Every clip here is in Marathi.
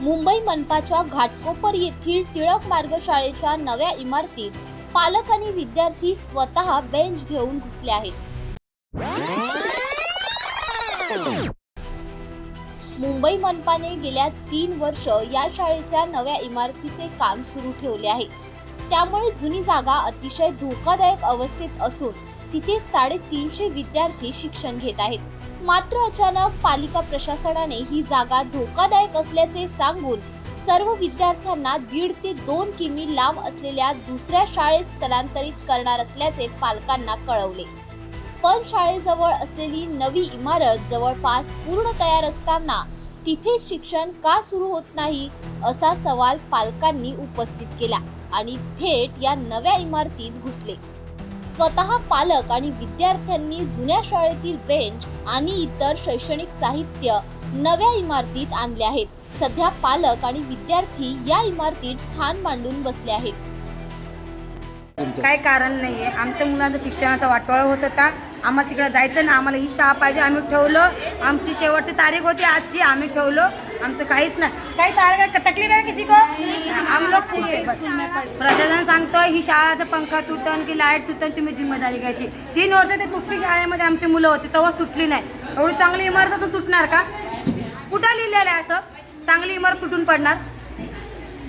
मुंबई मनपाच्या घाटकोपर येथील टिळक मार्ग शाळेच्या नव्या इमारतीत पालक आणि विद्यार्थी स्वतः बेंच घेऊन घुसले आहेत. मुंबई मनपाने गेल्या तीन वर्ष या शाळेच्या नव्या इमारतीचे काम सुरू ठेवले आहे. त्यामुळे जुनी जागा अतिशय धोकादायक अवस्थेत असून तिथे साडेतीनशे विद्यार्थी शिक्षण घेत आहेत. मात्र अचानक पालिका प्रशासनाने ही जागा धोकादायक असल्याचे सांगून सर्व विद्यार्थ्यांना दीड ते दोन किमी लांब असलेल्या दुसऱ्या शाळेत स्थलांतरित करणार असल्याचे पालकांना कळवले. पण शाळेजवळ असलेली नवी इमारत जवळपास पूर्ण तयार असताना तिथे शिक्षण का सुरू होत नाही असा सवाल पालकांनी उपस्थित केला आणि थेट या नव्या इमारतीत घुसले. स्वतः पालक आणि विद्यार्थ्यांनी जुन्या शाळेतील बेंच आणि इतर शैक्षणिक साहित्य नव्या इमारतीत आणले आहेत. सध्या पालक आणि विद्यार्थी या इमारतीत ठाण मांडून बसले आहेत. काय कारण नाही आहे आमच्या मुलांचा शिक्षणाचा वाटोळा होत होता. आम्हाला तिकडे जायचं ना आम्हाला ही शाळा पाहिजे आम्ही ठेवलं. आमची शेवटची तारीख होती. आजची आम्ही ठेवलं. आमचं काहीच नाही. काही तारीख तकलीफ आहे किसी को? लोग खुश आहे. बस. प्रशासन सांगतोय ही शाळाचा पंखा तुटन की लाइट तुटन तुम्ही जिम्मेदारी घ्यायची. तीन वर्ष ते तुटली शाळेमध्ये आमची मुलं होती. तेव्हाच तुटली नाही. एवढी चांगली इमारत असून तुटणार का? कुठं लिहिलेलं आहे असं? चांगली इमारत तुटून पडणार.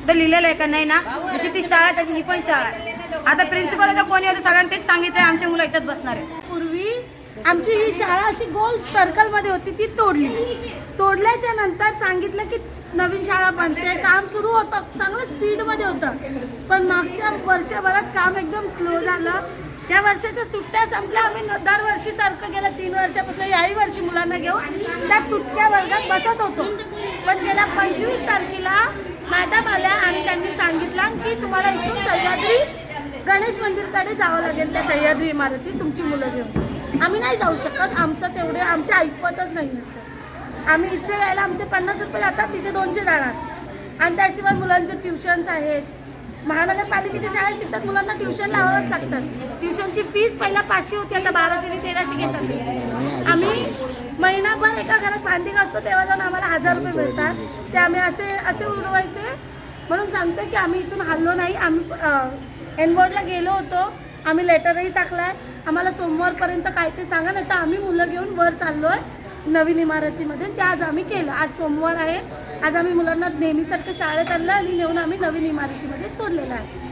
कुठं लिहिलेलं आहे का? नाही ना? जशी ती शाळा तशी ही पण शाळा आहे. आता प्रिन्सिपल कोणी होते सगळ्यांनी तेच सांगितलं आमच्या मुलं इथंच बसणार आहे पूर्वी आमची ही शाळा अशी गोल सर्कलमध्ये होती ती तोडली. तोडल्याच्या नंतर सांगितलं की नवीन शाळा बनते काम सुरू होतं चांगलं स्पीडमध्ये होतं. पण मागच्या वर्षभरात काम एकदम स्लो झालं. या वर्षाच्या सुट्ट्या संपल्या आम्ही दरवर्षी दरवर्षीसारखं गेलं तीन वर्षापासून याही वर्षी मुलांना घेऊन त्या तुटक्या वर्गात बसत होतो. पण गेल्या पंचवीस तारखेला मॅडम आल्या आणि त्यांनी सांगितलं की तुम्हाला इथून सह्याद्री गणेश मंदिरकडे जावं लागेल त्या सह्याद्री इमारतीत तुमची मुलं घेऊन. आम्ही नाही जाऊ शकत आमचं तेवढे आमच्या ऐकवतच नाही सर. आम्ही इथे यायला आमचे पन्नास रुपये जातात तिथे दोनशे जाणार. आणि त्याशिवाय मुलांचे ट्युशन्स आहेत. महानगरपालिकेच्या शाळेत शिकतात मुलांना ट्युशन लावावंच लागतात ट्युशनची फीस पहिला पाचशे होती आता बाराशे आणि तेराशे घेतात. आम्ही महिनाभर एका घरात भांडी असतो तेव्हा जाऊन आम्हाला हजार रुपये मिळतात. ते आम्ही असे असे उडवायचे. म्हणून सांगतो की आम्ही इथून हल्लो नाही आम्ही एनबोर्डला गेलो होतो. आम्ही लेटरही टाकलाय. आम्हाला सोमवारपर्यंत काय ते सांगा नाही तर आम्ही मुलं घेऊन वर चाललो आहे नवीन इमारतीमध्ये. ते आज आम्ही केलं. आज सोमवार आहे. आज आम्ही मुलांना नेहमीसारखं शाळेत आणलं आणि नेऊन आम्ही नवीन इमारतीमध्ये सोडलेलं आहे.